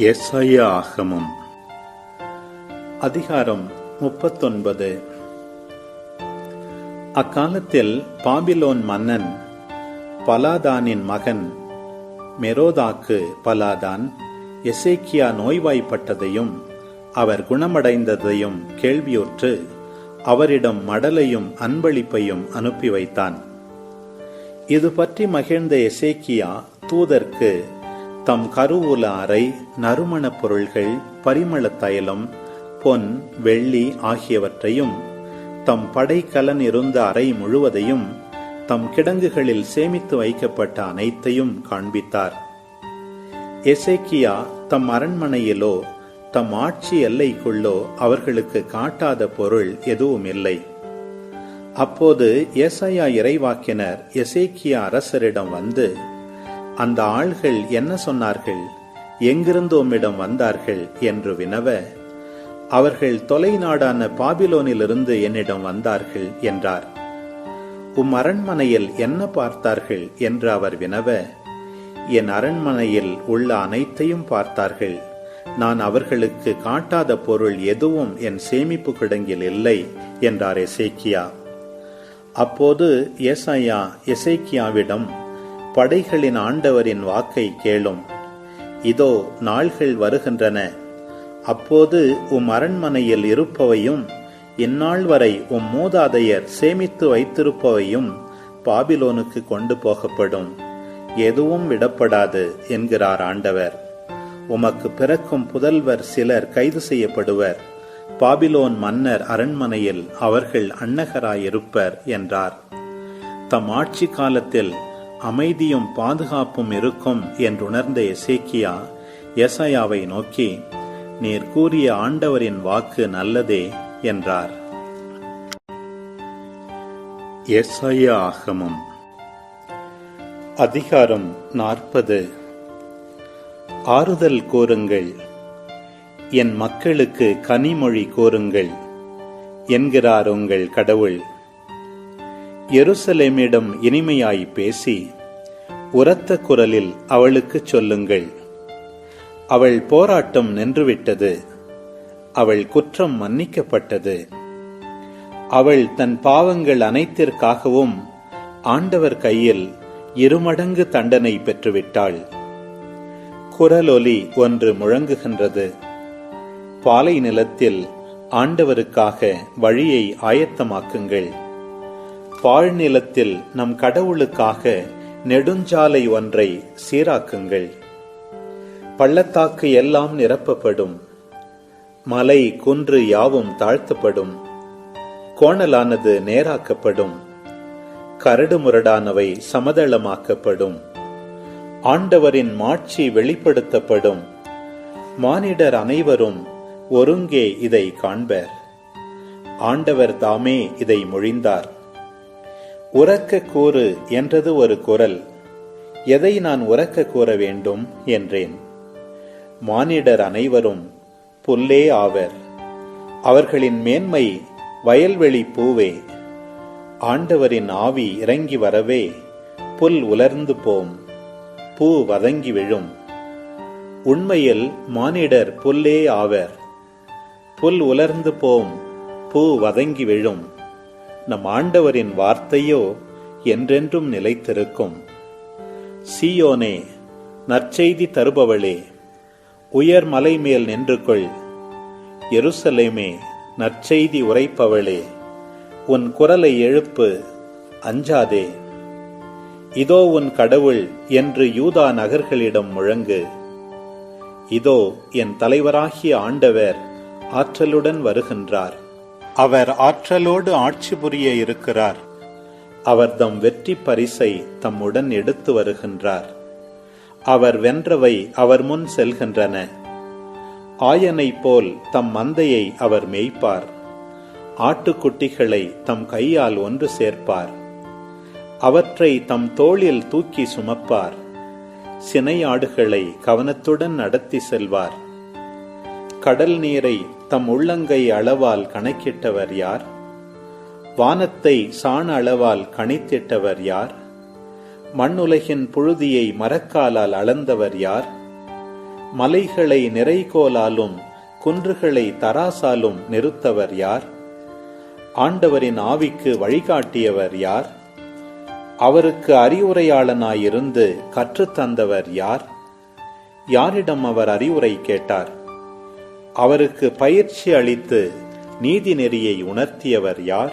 எஸ்ஐய ஆகமம் அதிகாரம் முப்பத்தொன்பது. அக்காலத்தில் பாபிலோன் மன்னன் பலாதானின் மகன் மெரோதாக்கு பலாதான் எசேக்கியா நோய்வாய்ப்பட்டதையும் அவர் குணமடைந்ததையும் கேள்வியுற்று அவரிடம் மடலையும் அன்பளிப்பையும் அனுப்பி வைத்தான். இது பற்றி மகிழ்ந்த எசேக்கியா தூதர்க்கு தம் கருவூல அறை நறுமணப் பொருள்கள் பரிமள தைலம் பொன் வெள்ளி ஆகியவற்றையும் தம் படைக்கலன் இருந்த அறை முழுவதையும் தம் கிடங்குகளில் சேமித்து வைக்கப்பட்ட அனைத்தையும் காண்பித்தார். எசேக்கியா தம் அரண்மனையிலோ தம் ஆட்சி எல்லைக்குள்ளோ அவர்களுக்கு காட்டாத பொருள் எதுவும் இல்லை அப்போது ஏசாயா இறைவாக்கினர் எசேக்கியா அரசரிடம் வந்து அந்த ஆள்கள் என்ன சொன்னார்கள்? எங்கிருந்து உம்மிடம் வந்தார்கள்? என்று வினவ அவர்கள் தொலைநாடான பாபிலோனிலிருந்து என்னிடம் வந்தார்கள் என்றார். உம் அரண்மனையில் என்ன பார்த்தார்கள்? என்று அவர் வினவ என் அரண்மனையில் உள்ள அனைத்தையும் பார்த்தார்கள். நான் அவர்களுக்கு காட்டாத பொருள் எதுவும் என் சேமிப்பு கிடங்கில் இல்லை என்றார் எசேக்கியா. அப்போது ஏசாயா எசேக்கியாவிடம் படைகளின் ஆண்டவரின் வாக்கை கேளும். இதோ நாள்கள் வருகின்றன. அப்போது உம் அரண்மனையில் இருப்பவையும் இந்நாள் வரை உம் மூதாதையர் சேமித்து வைத்திருப்பவையும் பாபிலோனுக்கு கொண்டு போகப்படும். எதுவும் விடப்படாது என்கிறார் ஆண்டவர். உமக்கு பிறக்கும் புதல்வர் சிலர் கைது செய்யப்படுவர். பாபிலோன் மன்னர் அரண்மனையில் அவர்கள் அன்னகராயிருப்பர் என்றார். தம் ஆட்சி காலத்தில் அமைதியும் பாதுகாப்பும் இருக்கும் என்றுணர்ந்த எசேக்கியா எசையாவை நோக்கி நீர் கூறிய ஆண்டவரின் வாக்கு நல்லதே என்றார். எஸ்ஐயா ஆகமம். அதிகாரம் நாற்பது. ஆறுதல் கோருங்கள். என் மக்களுக்கு கனிமொழி கோருங்கள் என்கிறார் உங்கள் கடவுள். எருசலேமிடம் இனிமையாய் பேசி உரத்த குரலில் அவளுக்குச் சொல்லுங்கள். அவள் போராட்டம் நின்றுவிட்டது. அவள் குற்றம் மன்னிக்கப்பட்டது. அவள் தன் பாவங்கள் அனைத்திற்காகவும் ஆண்டவர் கையில் இருமடங்கு தண்டனை பெற்றுவிட்டாள். குரலொலி ஒன்று முழங்குகின்றது. பாலை நிலத்தில் ஆண்டவருக்காக வழியை ஆயத்தமாக்குங்கள். பாழ்நிலத்தில் நம் கடவுளுக்காக நெடுஞ்சாலை ஒன்றை சீராக்குங்கள். பள்ளத்தாக்கு எல்லாம் நிரப்பப்படும். மலை குன்று யாவும் தாழ்த்தப்படும். கோணலானது நேராக்கப்படும். கரடுமுரடானவை சமதளமாக்கப்படும். ஆண்டவரின் மாட்சி வெளிப்படுத்தப்படும். மானிடர் அனைவரும் ஒருங்கே இதை காண்பர். ஆண்டவர் தாமே இதை மொழிந்தார். உறக்க கூறு என்றது ஒரு குரல். எதை நான் உறக்க கூற வேண்டும்? என்றேன். மானிடர் அனைவரும் புல்லே ஆவர். அவர்களின் மேன்மை வயல்வெளி பூவே. ஆண்டவரின் ஆவி இறங்கி வரவே. புல் உலர்ந்து போம். பூ வதங்கி விழும். உண்மையில் மானிடர் புல்லே ஆவர். புல் உலர்ந்து போம். பூ வதங்கி விழும். நம் ஆண்டவரின் வார்த்தையோ என்றென்றும் நிலைத்திருக்கும். சீயோனே நற்செய்தி தருபவளே உயர் மலை மேல் நின்று கொள் எருசலேமே நற்செய்தி உரைப்பவளே உன் குரலை எழுப்பு அஞ்சாதே. இதோ உன் கடவுள் என்று யூதா நகர்களிடம் முழங்கு. இதோ என் தலைவராகிய ஆண்டவர் ஆற்றலுடன் வருகின்றார். அவர் ஆற்றலோடு ஆட்சி புரிய இருக்கிறார். அவர் தம் வெற்றி பரிசை தம்முடன் எடுத்து வருகின்றார். அவர் வென்றவை அவர் முன் செல்கின்றன. ஆயனை போல் தம் மந்தையை அவர் மேய்ப்பார். ஆட்டுக்குட்டிகளை தம் கையால் ஒன்று சேர்ப்பார். அவற்றை தம் தோளில் தூக்கி சுமப்பார். சினையாடுகளை கவனத்துடன் நடத்தி செல்வார். கடல் நீரை தம் உள்ளங்கை அளவால் கணக்கிட்டவர் யார்? வானத்தை சாண அளவால் கணித்திட்டவர் யார்? மண்ணுலகின் புழுதியை மரக்காலால் அளந்தவர் யார்? மலைகளை நிறைகோலாலும் குன்றுகளை தராசாலும் நிறுத்தவர் யார்? ஆண்டவரின் ஆவிக்கு வழிகாட்டியவர் யார்? அவருக்கு அறிவுரையாளனாயிருந்து கற்றுத்தந்தவர் யார்? யாரிடம் அவர் அறிவுரை கேட்டார்? அவருக்கு பயிற்சி அளித்து நீதி நெறியை உணர்த்தியவர் யார்?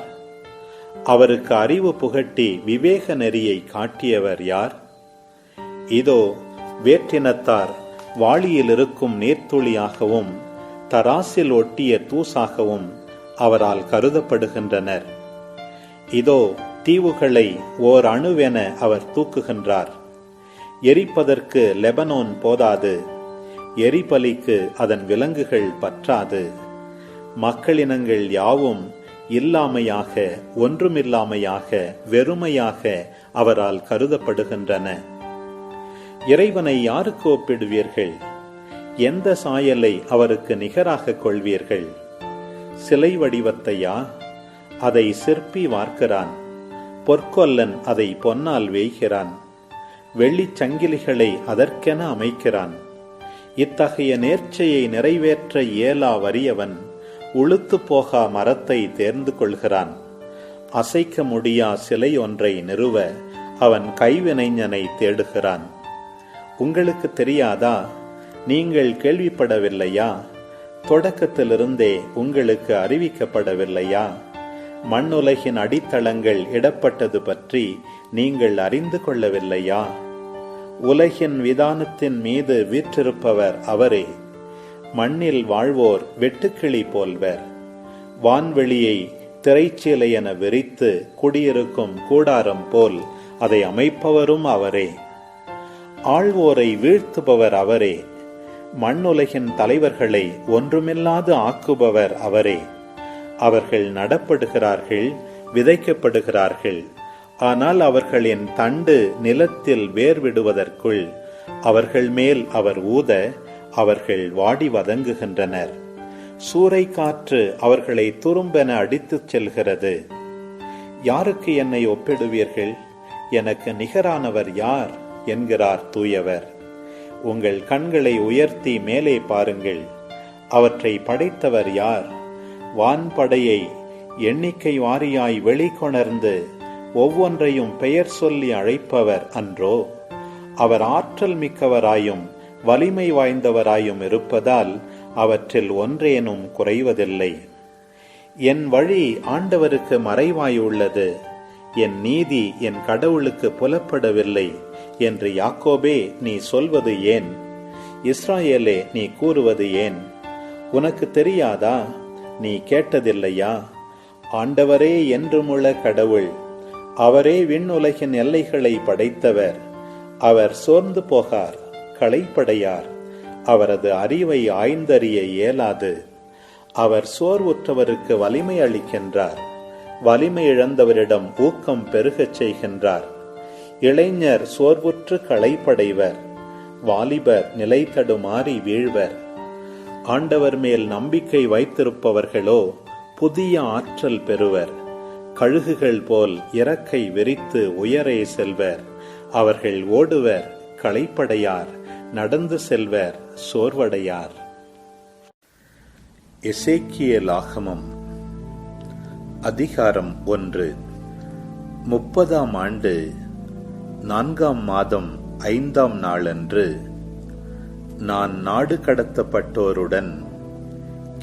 அவருக்கு அறிவு புகட்டி விவேக நெறியை காட்டியவர் யார்? இதோ வேற்றினத்தார் வாளியில் இருக்கும் நீர்த்துளியாகவும் தராசில் ஒட்டிய தூசாகவும் அவரால் கருதப்படுகின்றனர். இதோ தீவுகளை ஓர் அணுவென அவர் தூக்குகின்றார். எரிப்பதற்கு லெபனோன் போதாது. எரிபலிக்கு அதன் விலங்குகள் பற்றாது. மக்களினங்கள் யாவும் இல்லாமையாக ஒன்றுமில்லாமையாக வெறுமையாக அவரால் கருதப்படுகின்றன. இறைவனை யாருக்கு ஒப்பிடுவீர்கள்? எந்த சாயலை அவருக்கு நிகராக கொள்வீர்கள்? சிலை வடிவத்தையா? அதை சிற்பி வார்க்கிறான். பொற்கொல்லன் அதை பொன்னால் வேய்கிறான். வெள்ளிச் சங்கிலிகளை அதற்கென அமைக்கிறான். இத்தகைய நேர்ச்சையை நிறைவேற்ற இயலா வறியவன் உளுத்து போகா மரத்தை தேர்ந்து கொள்கிறான். அசைக்க முடியா சிலை ஒன்றை நிறுவ அவன் கைவினைஞனை தேடுகிறான். உங்களுக்கு தெரியாதா? நீங்கள் கேள்விப்படவில்லையா? தொடக்கத்திலிருந்தே உங்களுக்கு அறிவிக்கப்படவில்லையா? மண்ணுலகின் அடித்தளங்கள் இடப்பட்டது பற்றி நீங்கள் அறிந்து கொள்ளவில்லையா? உலகின் விதானத்தின் மீது வீற்றிருப்பவர் அவரே. மண்ணில் வாழ்வோர் வெட்டுக்கிளி போல்வர். வான்வெளியை திரைச்சீலை என விரித்து குடியிருக்கும் கூடாரம் போல் அதை அமைப்பவரும் அவரே. ஆழ்வோரை வீழ்த்துபவர் அவரே. மண்ணுலகின் தலைவர்களை ஒன்றுமில்லாது ஆக்குபவர் அவரே. அவர்கள் நடப்படுகிறார்கள் விதைக்கப்படுகிறார்கள் ஆனால் அவர்களின் தண்டு நிலத்தில் வேர் விடுவதற்குள் அவர்கள் மேல் அவர் ஊத அவர்கள் வாடி வதங்குகின்றனர். சூறை காற்று அவர்களை துரும்பென அடித்துச் செல்கிறது. யாருக்கு என்னை ஒப்பிடுவீர்கள்? எனக்கு நிகரானவர் யார்? என்கிறார் தூயவர். உங்கள் கண்களை உயர்த்தி மேலே பாருங்கள். அவற்றை படைத்தவர் யார்? வான்படையை எண்ணிக்கை வாரியாய் வெளிக்கொணர்ந்து ஒவ்வொன்றையும் பெயர் சொல்லி அழைப்பவர் அன்றோ. அவர் ஆற்றல் மிக்கவராயும் வலிமை வாய்ந்தவராயும் இருப்பதால் அவற்றில் ஒன்றேனும் குறைவதில்லை. என் வழி ஆண்டவருக்கு மறைவாயுள்ளது என் நீதி என் கடவுளுக்கு புலப்படவில்லை என்று யாக்கோபே நீ சொல்வது ஏன்? இஸ்ராயேலே நீ கூறுவது ஏன்? உனக்கு தெரியாதா? நீ கேட்டதில்லையா? ஆண்டவரே என்றுமுள்ள கடவுள் அவரே விண்ணுலகின் எல்லைகளை படைத்தவர். அவர் சோர்ந்து போகார் களைப்படையார். அவரது அறிவை ஆய்ந்தறிய இயலாது. அவர் சோர்வுற்றவருக்கு வலிமை அளிக்கின்றார். வலிமை இழந்தவரிடம் ஊக்கம் பெருகச் செய்கின்றார். இளைஞர் சோர்வுற்று களைப்படைவர். வாலிபர் நிலை தடுமாறி வீழ்வர். ஆண்டவர் மேல் நம்பிக்கை வைத்திருப்பவர்களோ புதிய ஆற்றல் பெறுவர். கழுகுகள் போல் இறக்கை விரித்து உயரே செல்வர். அவர்கள் ஓடுவர் களைப்படையார் நடந்து செல்வர் சோர்வடையார். எசேக்கியல் ஆகமம் அதிகாரம் ஒன்று. முப்பதாம் ஆண்டு நான்காம் மாதம் ஐந்தாம் நாளன்று நான் நாடு கடத்தப்பட்டோருடன்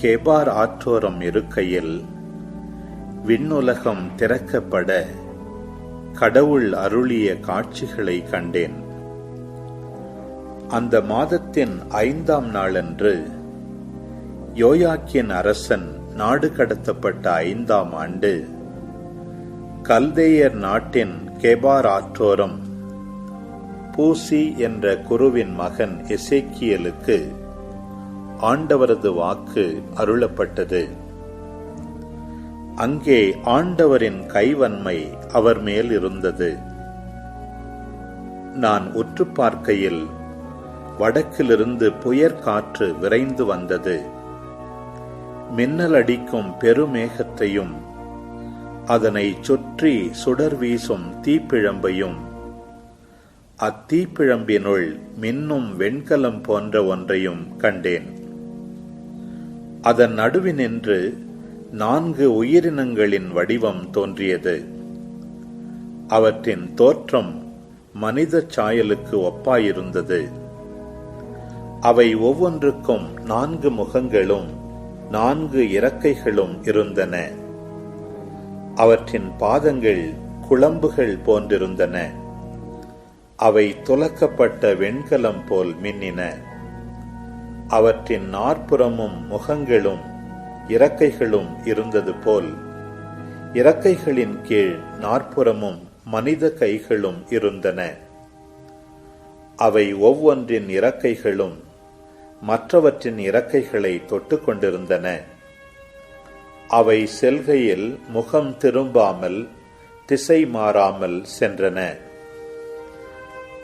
கேபார் ஆற்றோரம் இருக்கையில் விண்ணுலகம் திறக்கப்பட கடவுள் அருளிய காட்சிகளை கண்டேன். அந்த மாதத்தின் ஐந்தாம் நாளன்று யோயாக்கின் அரசன் நாடு கடத்தப்பட்ட ஐந்தாம் ஆண்டு கல்தேயர் நாட்டின் கெபார் ஆற்றோரம் பூசி என்ற குருவின் மகன் எசேக்கியலுக்கு ஆண்டவரது வாக்கு அருளப்பட்டது. அங்கே ஆண்டவரின் கைவன்மை அவர் மேல் இருந்தது. நான் உற்று பார்க்கையில் வடக்கிலிருந்து புயற் காற்று விரைந்து வந்தது. மின்னல் அடிக்கும் பெருமேகத்தையும் அதனை சுற்றி சுடர் வீசும் தீப்பிழம்பையும் அத்தீப்பிழம்பினுள் மின்னும் வெண்கலம் போன்ற ஒன்றையும் கண்டேன். அதன் நடுவினின்று நான்கு உயிரினங்களின் வடிவம் தோன்றியது. அவற்றின் தோற்றம் மனித சாயலுக்கு ஒப்பாயிருந்தது. அவை ஒவ்வொன்றுக்கும் நான்கு முகங்களும் நான்கு இறக்கைகளும் இருந்தன. அவற்றின் பாதங்கள் குழம்புகள் போன்றிருந்தன. அவை துலக்கப்பட்ட வெண்கலம் போல் மின்னின. அவற்றின் நாற்புறமும் முகங்களும் இறக்கைகளும் இருந்தது போல். இறக்கைகளின் கீழ் நாற்புறமும் மனித கைகளும் இருந்தன. அவை ஒவ்வொன்றின் இறக்கைகளும் மற்றவற்றின் இறக்கைகளை தொட்டுக்கொண்டிருந்தன அவை செல்கையில் முகம் திரும்பாமல் திசை மாறாமல் சென்றன.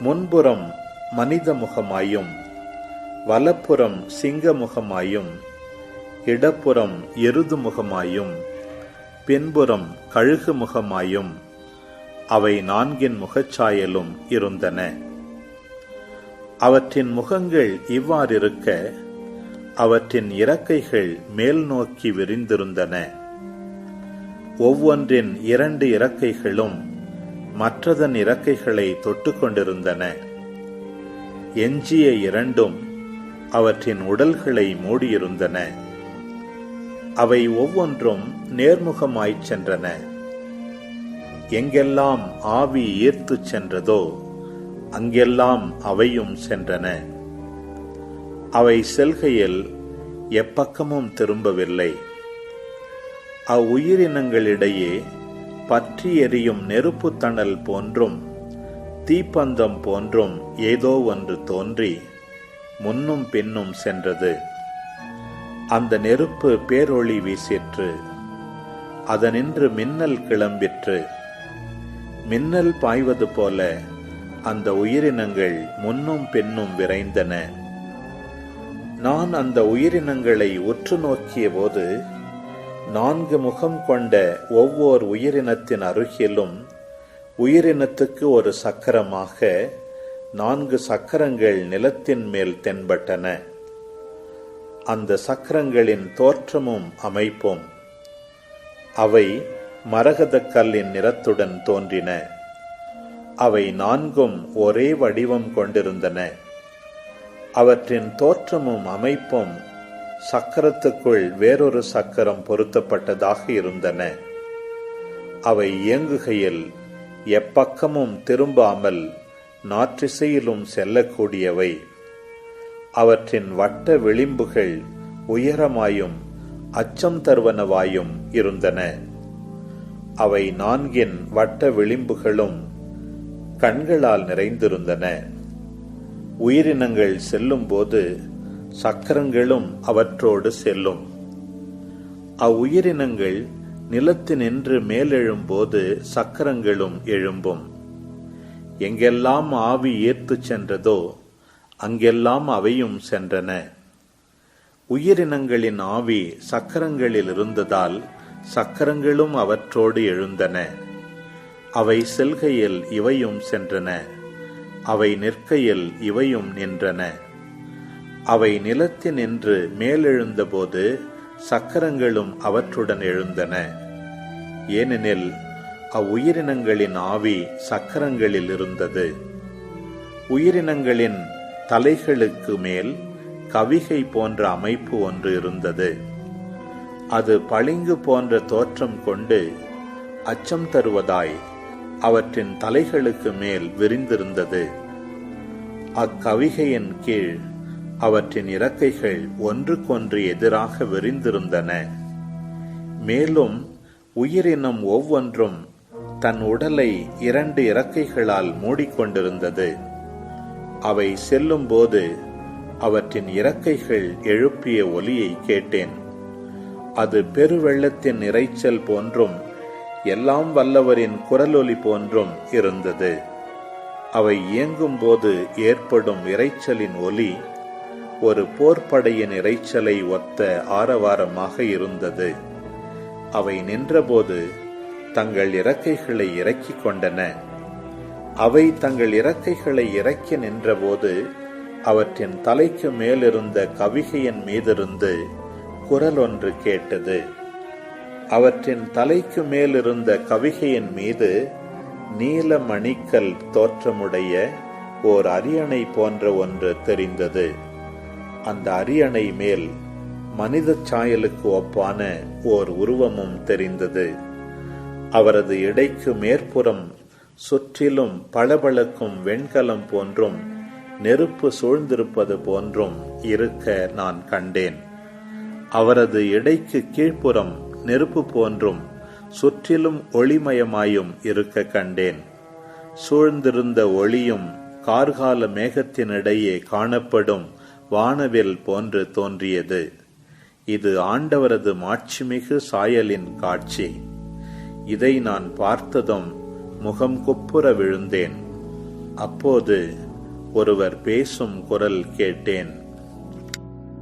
முன்புறம் மனித முகமாயும் வலப்புறம் சிங்க முகமாயும் இடப்புறம் எருது முகமாயும் பின்புறம் கழுகு முகமாயும் அவை நான்கின் முகச்சாயலும் இருந்தன. அவற்றின் முகங்கள் இவ்வாறிருக்க அவற்றின் இறக்கைகள் மேல் நோக்கி விரிந்திருந்தன. ஒவ்வொன்றின் இரண்டு இறக்கைகளும் மற்றதன் இறக்கைகளை தொட்டுக்கொண்டிருந்தன எஞ்சிய இரண்டும் அவற்றின் உடல்களை மூடியிருந்தன. அவை ஒவ்வொன்றும் நேர்முகமாய்ச் சென்றன. எங்கெல்லாம் ஆவி ஈர்த்துச் சென்றதோ அங்கெல்லாம் அவையும் சென்றன. அவை செல்கையில் எப்பக்கமும் திரும்பவில்லை. அவ்வுயிரினங்களிடையே பற்றி எரியும் நெருப்பு தணல் போன்றும் தீப்பந்தம் போன்றும் ஏதோ ஒன்று தோன்றி முன்னும் பின்னும் சென்றது. அந்த நெருப்பு பேரொளி வீசிற்று. அதனின்று மின்னல் கிளம்பிற்று. மின்னல் பாய்வது போல அந்த உயிரினங்கள் முன்னும் பின்னும் விரைந்தன. நான் அந்த உயிரினங்களை உற்று நோக்கிய போது நான்கு முகம் கொண்ட ஒவ்வொரு உயிரினத்தின் அருகிலும் உயிரினத்துக்கு ஒரு சக்கரமாக நான்கு சக்கரங்கள் நிலத்தின் மேல் தென்பட்டன. அந்த சக்கரங்களின் தோற்றமும் அமைப்பும் அவை மரகதக் கல்லின் நிறத்துடன் தோன்றின. அவை நான்கும் ஒரே வடிவம் கொண்டிருந்தன. அவற்றின் தோற்றமும் அமைப்பும் சக்கரத்துக்குள் வேறொரு சக்கரம் பொருத்தப்பட்டதாக இருந்தன. அவை இயங்குகையில் எப்பக்கமும் திரும்பாமல் நாற்றிசையிலும் செல்லக்கூடியவை. அவற்றின் வட்ட விளிம்புகள் உயரமாயும் அச்சம் தருவனவாயும் இருந்தன. அவை நான்கின் வட்ட விளிம்புகளும் கண்களால் நிறைந்திருந்தன. உயிரினங்கள் செல்லும்போது சக்கரங்களும் அவற்றோடு செல்லும். அவ்வுயிரினங்கள் நிலத்தினின்று மேலெழும்போது சக்கரங்களும் எழும்பும். எங்கெல்லாம் ஆவி ஏற்றுச் சென்றதோ அங்கெல்லாம் அவையும் சென்றன. உயிரினங்களின் ஆவி சக்கரங்களில் இருந்ததால் சக்கரங்களும் அவற்றோடு எழுந்தன. அவை செல்கையில் இவையும் சென்றன. அவை நிற்கையில் இவையும் நின்றன. அவை நிலத்தினின்று மேலெழுந்தபோது சக்கரங்களும் அவற்றுடன் எழுந்தன. ஏனெனில் அவ்வுயிரினங்களின் ஆவி சக்கரங்களில் இருந்தது உயிரினங்களின் தலைகளுக்கு மேல் கவிகை போன்ற அமைப்பு ஒன்று இருந்தது. அது பளிங்கு போன்ற தோற்றம் கொண்டு அச்சம் தருவதாய் அவற்றின் தலைகளுக்கு மேல் விரிந்திருந்தது. அக்கவிகையின் கீழ் அவற்றின் இறக்கைகள் ஒன்றுக்கொன்று எதிராக விரிந்திருந்தன. மேலும் உயிரினம் ஒவ்வொன்றும் தன் உடலை இரண்டு இறக்கைகளால் மூடிக்கொண்டிருந்தது. அவை செல்லும்போது அவற்றின் இறக்கைகள் எழுப்பிய ஒலியை கேட்டேன். அது பெருவெள்ளத்தின் இரைச்சல் போன்றும் எல்லாம் வல்லவரின் குரலொலி போன்றும் இருந்தது. அவை இயங்கும்போது ஏற்படும் இரைச்சலின் ஒலி ஒரு போர்ப்படையின் இரைச்சலை ஒத்த ஆரவாரமாக இருந்தது. அவை நின்றபோது தங்கள் இறக்கைகளை இறக்கிக் கொண்டன. அவை தங்கள் இறக்கைகளை இறக்கி நின்றபோது அவற்றின் தலைக்கு மேலிருந்த கவிகையின் மீதிருந்து குரல் ஒன்று கேட்டது. அவற்றின் தலைக்கு மேலிருந்த கவிகையின் மீது நீல மணிக்கல் தோற்றமுடைய ஓர் அரியணை போன்ற ஒன்று தெரிந்தது. அந்த அரியணை மேல் மனித சாயலுக்கு ஒப்பான ஓர் உருவமும் தெரிந்தது. அவரது இடைக்கு மேற்புறம் சுற்றிலும் பளபளக்கும் வெண்கலம் போன்றும் நெருப்பு சூழ்ந்திருப்பது போன்றும் இருக்க நான் கண்டேன். அவரது இடைக்கு கீழ்ப்புறம் நெருப்பு போன்றும் சுற்றிலும் ஒளிமயமாயும் இருக்க கண்டேன். சூழ்ந்திருந்த ஒளியும் கார்கால மேகத்தினிடையே காணப்படும் வானவில் போன்று தோன்றியது. இது ஆண்டவரது மாட்சிமிகு சாயலின் காட்சி. இதை நான் பார்த்ததும் முகம் குப்புற விழுந்தேன். அப்போது ஒருவர் பேசும் குரல் கேட்டேன்.